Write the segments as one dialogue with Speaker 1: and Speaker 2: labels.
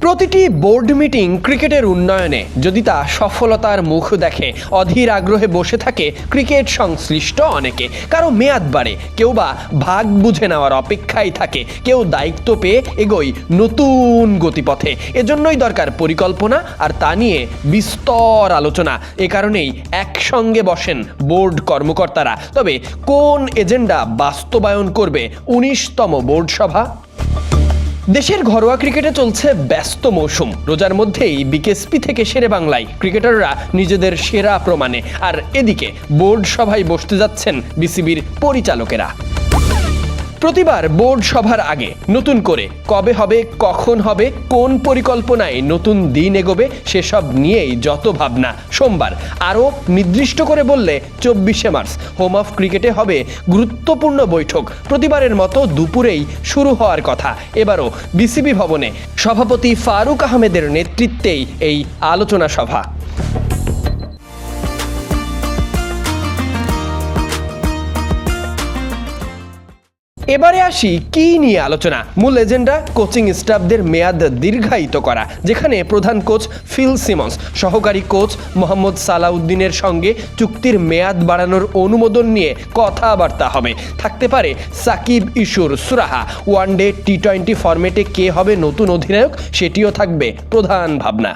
Speaker 1: প্রতিটি board meeting ক্রিকেটের উন্নয়নে। যদি তা সফলতার মুখ দেখে, অধীর আগ্রহে বসে থাকে, ক্রিকেট সংশ্লিষ্ট অনেকে। কারও মেয়াদ বাড়ে, কেউ বা ভাগ বুঝে নেওয়ার অপেক্ষায় থাকে, কেউ দায়িত্ব পেয়ে এগোয় নতুন গতিপথে। এজন্যই দরকার পরিকল্পনা আর তা নিয়ে বিস্তর আলোচনা। এ কারণেই একসঙ্গে বসেন বোর্ড কর্মকর্তারা। তবে কোন এজেন্ডা বাস্তবায়ন করবে উনিশতম বোর্ড সভা? দেশের ঘরোয়া ক্রিকেটে চলছে ব্যস্ত মৌসুম। রোজার মধ্যেই বিকেএসপি থেকে সেরে বাংলায় ক্রিকেটাররা নিজেদের সেরা প্রমাণে। আর এদিকে বোর্ড সভায় বসতে যাচ্ছেন বিসিবির পরিচালকেরা। প্রতিবার বোর্ড সভার আগে নতুন করে কবে হবে, কখন হবে, কোন পরিকল্পনায় নতুন দিন এগোবে সেসব নিয়েই যত ভাবনা। সোমবার আরও নির্দিষ্ট করে বললে চব্বিশে মার্চ হোম অফ ক্রিকেটে হবে গুরুত্বপূর্ণ বৈঠক। প্রতিবারের মতো দুপুরেই শুরু হওয়ার কথা। এবারও বিসিবি ভবনে সভাপতি ফারুক আহমেদের নেতৃত্বেই এই আলোচনা সভা। এবারে আসি কি নিয়ে আলোচনা? মূল এজেন্ডা কোচিং স্টাফদের মেয়াদ দীর্ঘায়িত করা, যেখানে প্রধান কোচ ফিল সিমন্স, সহকারী কোচ মোহাম্মদ সালাউদ্দিনের সঙ্গে চুক্তির মেয়াদ বাড়ানোর অনুমোদন নিয়ে কথাবার্তা হবে। থাকতে পারে সাকিব ইসুর সুরাহা, ওয়ানডে টি টোয়েন্টি ফরম্যাটে কে হবে নতুন অধিনায়ক, সেটিও থাকবে প্রধান ভাবনা।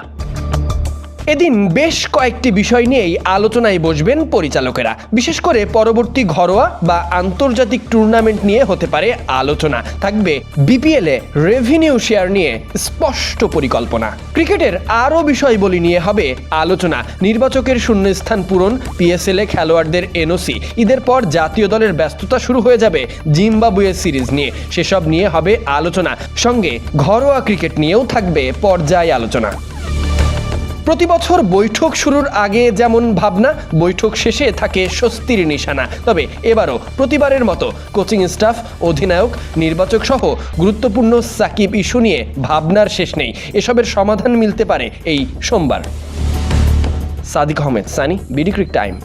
Speaker 1: এদিন বেশ কয়েকটি বিষয় নিয়েই আলোচনায় বসবেন পরিচালকেরা। বিশেষ করে পরবর্তী ঘরোয়া বা আন্তর্জাতিক টুর্নামেন্ট নিয়ে হতে পারে আলোচনা। থাকবে বিপিএল রেভিনিউ শেয়ার নিয়ে স্পষ্ট পরিকল্পনা। ক্রিকেটের আরও বিষয়বলি নিয়ে হবে আলোচনা। নির্বাচকের শূন্যস্থান পূরণ, পিএসএল এ খেলোয়াড়দের এনওসি। ঈদের পর জাতীয় দলের ব্যস্ততা শুরু হয়ে যাবে জিম্বাবুয়ে সিরিজ নিয়ে। সেসব নিয়ে হবে আলোচনা। সঙ্গে ঘরোয়া ক্রিকেট নিয়েও থাকবে পর্যায় আলোচনা। প্রতি বছর বৈঠক শুরুর আগে যেমন ভাবনা, বৈঠক শেষে থাকে স্বস্তির নিশানা। তবে এবারও প্রতিবারের মতো কোচিং স্টাফ, অধিনায়ক নির্বাচক সহ গুরুত্বপূর্ণ সাকিব ইস্যু নিয়ে ভাবনার শেষ নেই। এসবের সমাধান মিলতে পারে এই সোমবার। Sadiq Ahmed, Sunny, BD cric time.